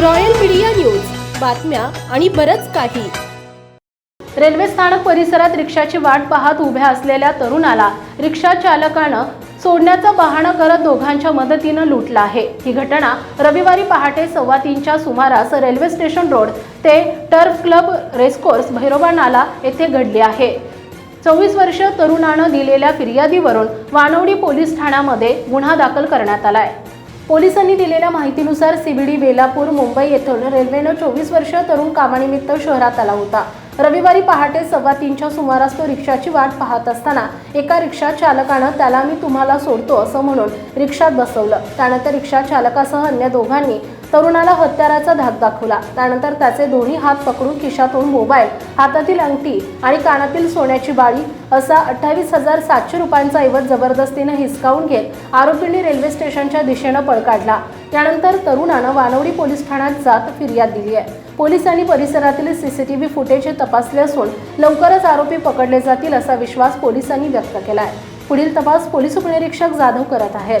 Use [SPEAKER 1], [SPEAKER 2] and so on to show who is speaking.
[SPEAKER 1] Royal media news. बातम्या आणि बरच काही.
[SPEAKER 2] रेल्वे स्थानक परिसरात रिक्षाची वाट पाहत उभ्या असलेल्या तरुणाला रिक्षा चालकानं सोडण्याचा बहाणा करत दोघांच्या मदतीनं लुटला आहे. ही घटना रविवारी पहाटे सव्वा तीनच्या सुमारास रेल्वे स्टेशन रोड ते टर्फ क्लब रेसकोर्स भैरोबा नाला येथे घडली आहे. चोवीस वर्ष तरुणानं दिलेल्या फिर्यादीवरून वानवडी पोलीस ठाण्यामध्ये गुन्हा दाखल करण्यात आलाय. पोलिसांनी दिलेल्या माहितीनुसार सीबीडी वेलापूर मुंबई येथून रेल्वेनं चोवीस वर्ष तरुण कामानिमित्त शहरात आला होता. रविवारी पहाटे सव्वा तीनच्या सुमारास तो रिक्षाची वाट पाहत असताना एका रिक्षा चालकानं त्याला मी तुम्हाला सोडतो असं म्हणून रिक्षात बसवलं. त्यानंतर रिक्षा चालकासह अन्य दोघांनी तरुणाला हत्याराचा धाक दाखवला. त्यानंतर त्याचे दोन्ही हात पकडून खिशातून मोबाईल हातातील अंगठी आणि कानातील सोन्याची बाळी असा अठ्ठावीस हजार सातशे रुपयांचा ऐवज जबरदस्तीनं हिसकावून घेत आरोपींनी रेल्वे स्टेशनच्या दिशेनं पळ काढला. त्यानंतर तरुणानं वानवडी पोलीस ठाण्यात जात फिर्याद दिली आहे. पोलिसांनी परिसरातील सीसीटीव्ही फुटेज तपासले असून लवकरच आरोपी पकडले जातील असा विश्वास पोलिसांनी व्यक्त केला आहे पुढील तपास पोलीस उपनिरीक्षक जाधव करत आहेत.